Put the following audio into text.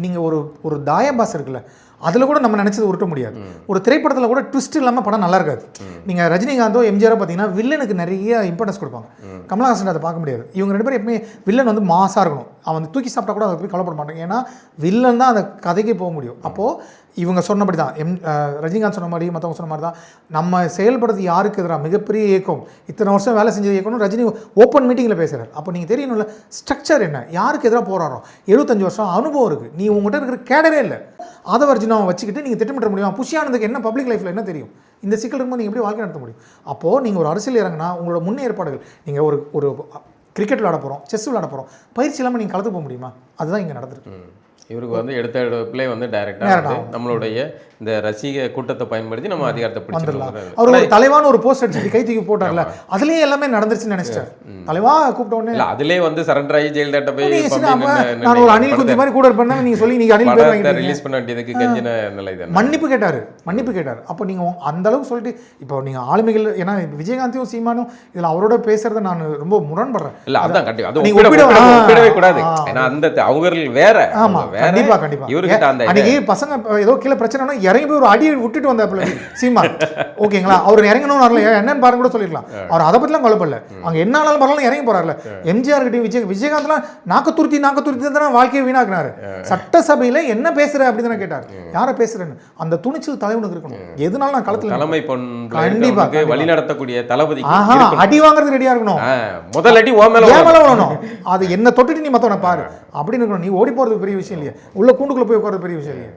நீங்கள் ஒரு ஒரு தாயபாஸ் இருக்குல்ல அதில் கூட நம்ம நினச்சது உருட்ட முடியாது. ஒரு திரைப்படத்தில் கூட ட்விஸ்ட் இல்லாமல் படம் நல்லா இருக்காது. நீங்கள் ரஜினிகாந்தோ எம்ஜிஆரோ பார்த்தீங்கன்னா வில்லனுக்கு நிறைய இம்பார்ட்டன்ஸ் கொடுப்பாங்க. கமலஹாசன் அதை பார்க்க முடியாது. இவங்க ரெண்டு பேரும் எப்பவுமே வில்லன் வந்து மாசாக இருக்கணும். அவன் தூக்கி சாப்பிட்டா கூட அதை போய் கவலைப்பட மாட்டாங்க ஏன்னா வில்லன் தான் அந்த கதைக்கே போக முடியும். அப்போது இவங்க சொன்னபடி தான் எம் ரஜினிகாந்த் சொன்ன மாதிரி மற்றவங்க சொன்ன மாதிரி தான் நம்ம செயல்படுறது யாருக்கு எதிராக மிகப்பெரிய இயக்கம். இத்தனை வருஷம் வேலை செஞ்ச இயக்கம்னு ரஜினி ஓப்பன் மீட்டிங்கில் பேசுகிறார் அப்போ நீங்கள் தெரியணும்ல ஸ்ட்ரக்சர் என்ன? யாருக்கு எதிராக போராடுறோம்? எழுபத்தஞ்சு வருஷம் அனுபவம் இருக்குது நீ உங்கள்கிட்ட இருக்கிற கேடரே இல்லை. ஆதவர்ஜினாவை வச்சுக்கிட்டு நீங்கள் திட்டமிட்ட முடியும்? புஷியானதுக்கு என்ன பப்ளிக் லைஃப்பில் என்ன தெரியும்? இந்த சிக்கல் இருக்கும்போது நீங்கள் எப்படி வாழ்க்கை நடத்த முடியும்? அப்போது நீங்கள் ஒரு அரசியல் இறங்கினா உங்களோட முன்னேற்பாடுகள் நீங்கள் ஒரு ஒரு கிரிக்கெட் விளாட போகிறோம் செஸ் விளாட போகிறோம் பயிற்சி இல்லாமல் நீங்கள் கலந்து போக முடியுமா? அதுதான் இங்கே நடந்திருக்கு. இவருக்கு வந்து எடுத்த எடுப்பிலே வந்து டைரக்டாக நம்மளுடைய இந்த ரசிக கூட்டத்தை பயன்படுத்தி நம்ம அதிகாரத்தை பிடிச்சிடலாம் அவர் ஒரு தலைவான ஒரு போஸ்ட் அடிச்சு கை தூக்கி போட்டார்ல. அதுலயே எல்லாமே நடந்துருச்சுன்னு நினைச்சிட்டார். தலைவா கூப்பிட்ட உடனே இல்ல அதிலே வந்து சரண்டர் ஆகி போய் சின்ன அப்ப நின்னு- நான் ஒரு அணில் குஞ்சு மாதிரி கூட இருப்பேன்னா நீங்க சொல்லி நீங்க அணில் பேர் ரிலீஸ் பண்ண வேண்டியதுக்கு கெஞ்சின நிலை தானே. மன்னிப்பு கேட்டாரு மன்னிப்பு கேட்டார். அப்போ நீங்க அந்த அளவுக்கு சொல்லிட்டு இப்போ நீங்க ஆளுமைகள் ஏன்னா விஜயகாந்தையும் சீமானும் இதுல அவரோட பேசுறத நான் ரொம்ப முரண்படுறேன். இல்ல அதான் கண்டிப்பா. அது நீங்க கூடாது. ஏன்னா அந்த அவர்கள் வேற. ஆமா. கண்டிப்பா கண்டிப்பா. இவர்கிட்ட அந்த அன்னைக்கு பசங்க ஏதோ கீழே பிரச்சனைனா இறங்கி போய் ஒரு அடி விட்டுட்டு வந்தாப்புல சீமா. ஓகேங்களா? அவர் இறங்கணும்னு வரல. என்னன்னு பாருங்க கூட சொல்லிருக்கலாம் அவர் அதை பத்திலாம் கவலைப்படல அங்க என்ன ஆனாலும் பரவாயில்ல இறங்கி போறாருல. எம்ஜிஆர் கிட்ட விஜய் விஜயகாந்த்லாம் நாக்க துருத்தி நாக்க துருத்தி தான் வாழ்க்கையை வீணாக்குனாரு. சட்டசபையில என்ன பேசுற அப்படின்னு கேட்டார். யாரை பேசுறேன்னு? அந்த துணிச்சல் தலைவனுக்கு இருக்கணும். எதுனாலும் நான் களத்துல தலைமை கண்டிப்பா. வழி நடத்தக்கூடிய தளபதி அடி வாங்குறதுக்கு ரெடியா இருக்கணும். முதல் அடி ஓ மேல ஏன் மேல விழணும் அது என்ன தொட்டுட்டு நீ மத்தவனை பாரு. அப்படின்னு இருக்கணும். நீ ஓடி போறது பெரிய விஷயம் இல்லையா. உள்ள கூண்டுக்குள்ள போய் உட்கார பெரிய விஷயம் இல்லையா.